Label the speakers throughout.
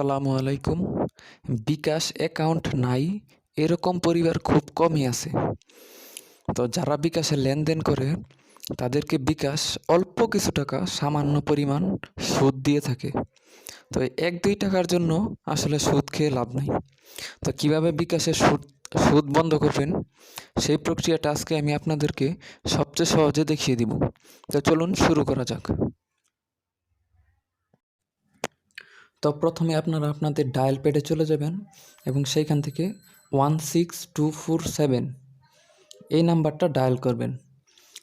Speaker 1: আসসালামু আলাইকুম। বিকাশ অ্যাকাউন্ট নাই, এরকম পরিবার খুব কমই আছে। তো যারা বিকাশে লেনদেন করে, তাদেরকে বিকাশ অল্প কিছু টাকা সামান্য পরিমাণ সুদ দিয়ে থাকে। তো এক দুই টাকার জন্য আসলে সুদ খেয়ে লাভ নাই। তো কীভাবে বিকাশের সুদ সুদ বন্ধ করবেন, সেই প্রক্রিয়াটা আজকে আমি আপনাদেরকে সবচেয়ে সহজে দেখিয়ে দিব। তো চলুন শুরু করা যাক। তো প্রথমে আপনারা আপনাদের ডায়াল প্যাডে চলে যাবেন এবং সেইখান থেকে one six two four seven এই নাম্বারটা ডায়াল করবেন।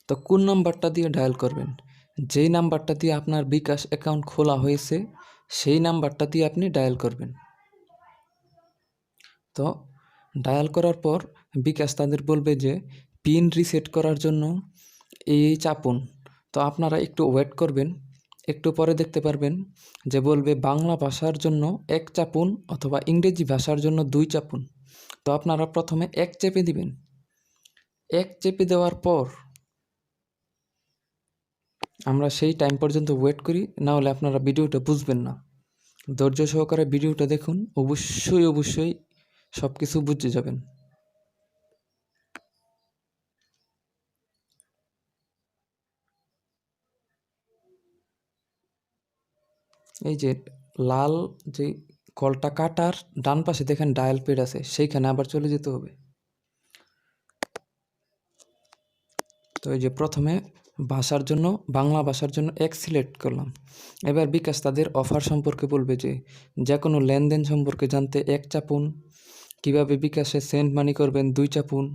Speaker 1: তো কোন নাম্বারটা দিয়ে ডায়াল করবেন? যেই নাম্বারটা দিয়ে আপনার বিকাশ অ্যাকাউন্ট খোলা হয়েছে, সেই নাম্বারটা দিয়ে আপনি ডায়াল করবেন। তো ডায়াল করার পর বিকাশ তাদের বলবে যে পিন রিসেট করার জন্য এই চাপুন। তো আপনারা একটু ওয়েট করবেন। একটু পরে দেখতে পারবেন যে বলবে বাংলা ভাষার জন্য এক চাপুন অথবা ইংরেজি ভাষার জন্য দুই চাপুন। তো আপনারা প্রথমে এক চেপে দিবেন। এক চেপে দেওয়ার পর আমরা সেই টাইম পর্যন্ত ওয়েট করি, না হলে আপনারা ভিডিওটা বুঝবেন না। ধৈর্য সহকারে ভিডিওটা দেখুন, অবশ্যই অবশ্যই সব কিছু বুঝে যাবেন। এই যে লাল যে কলটা কাটার ডান পাশে দেখেন ডায়াল পেড আছে, সেইখানে আবার চলে যেতে হবে। তো এই যে প্রথমে ভাষার জন্য, বাংলা ভাষার জন্য এক সিলেক্ট করলাম। এবার বিকাশ তাদের অফার সম্পর্কে বলবে যে যে কোনো লেনদেন সম্পর্কে জানতে এক চাপুন, কীভাবে বিকাশে সেন্ড মানি করবেন দুই চাপুন,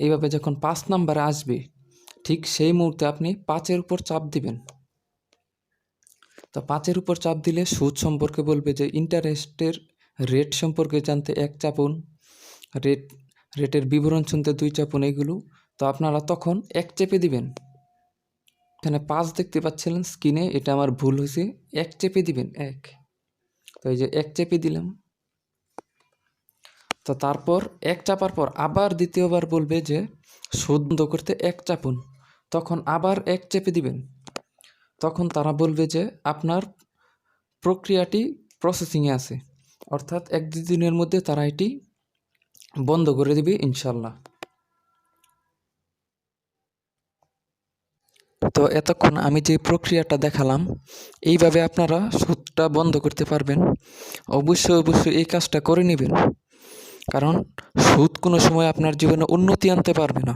Speaker 1: এইভাবে যখন পাঁচ নাম্বারে আসবে, ঠিক সেই মুহূর্তে আপনি পাঁচের উপর চাপ দিবেন। তো পাঁচের উপর চাপ দিলে সুদ সম্পর্কে বলবে যে ইন্টারেস্টের রেট সম্পর্কে জানতে এক চাপুন রেট রেটের বিবরণ শুনতে দুই চাপুন এগুলো। তো আপনারা তখন এক চেপে দিবেন। এখানে পাঁচ দেখতে পাচ্ছিলেন স্ক্রিনে এটা আমার ভুল হয়েছে। এক চেপে দিবেন, এক। তো এই যে এক চেপে দিলাম। তো তারপর এক চাপার পর আবার দ্বিতীয়বার বলবে যে সুদ বন্ধ করতে এক চাপুন। তখন আবার এক চেপে দিবেন। তখন তারা বলবে যে আপনার প্রক্রিয়াটি প্রসেসিংয়ে আছে। অর্থাৎ এক দুই দিনের মধ্যে তারা এটি বন্ধ করে দিবে ইনশাল্লাহ তো এতক্ষণ আমি যে প্রক্রিয়াটা দেখালাম, এইভাবে আপনারা সুদটা বন্ধ করতে পারবেন। অবশ্যই অবশ্যই এই কাজটা করে নেবেন। কারণ সুদ কোনো সময় আপনার জীবনে উন্নতি আনতে পারবে না।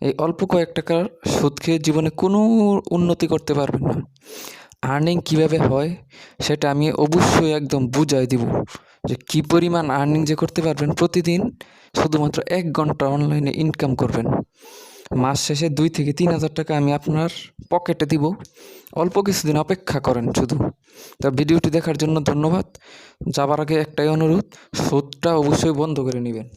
Speaker 1: এই অল্প কয়েক টাকার সুদ খেয়ে জীবনে কোনো উন্নতি করতে পারবেন না। আর্নিং কীভাবে হয় সেটা আমি অবশ্যই একদম বুঝাই দিব যে কি পরিমাণ আর্নিং যে করতে পারবেন প্রতিদিন শুধুমাত্র এক ঘণ্টা অনলাইনে ইনকাম করবেন। মাস শেষে দুই থেকে তিন হাজার টাকা আমি আপনার পকেটে দিব। অল্প কিছুদিন অপেক্ষা করেন শুধু। তা ভিডিওটি দেখার জন্য ধন্যবাদ। যাবার আগে একটাই অনুরোধ, সুদটা অবশ্যই বন্ধ করে নেবেন।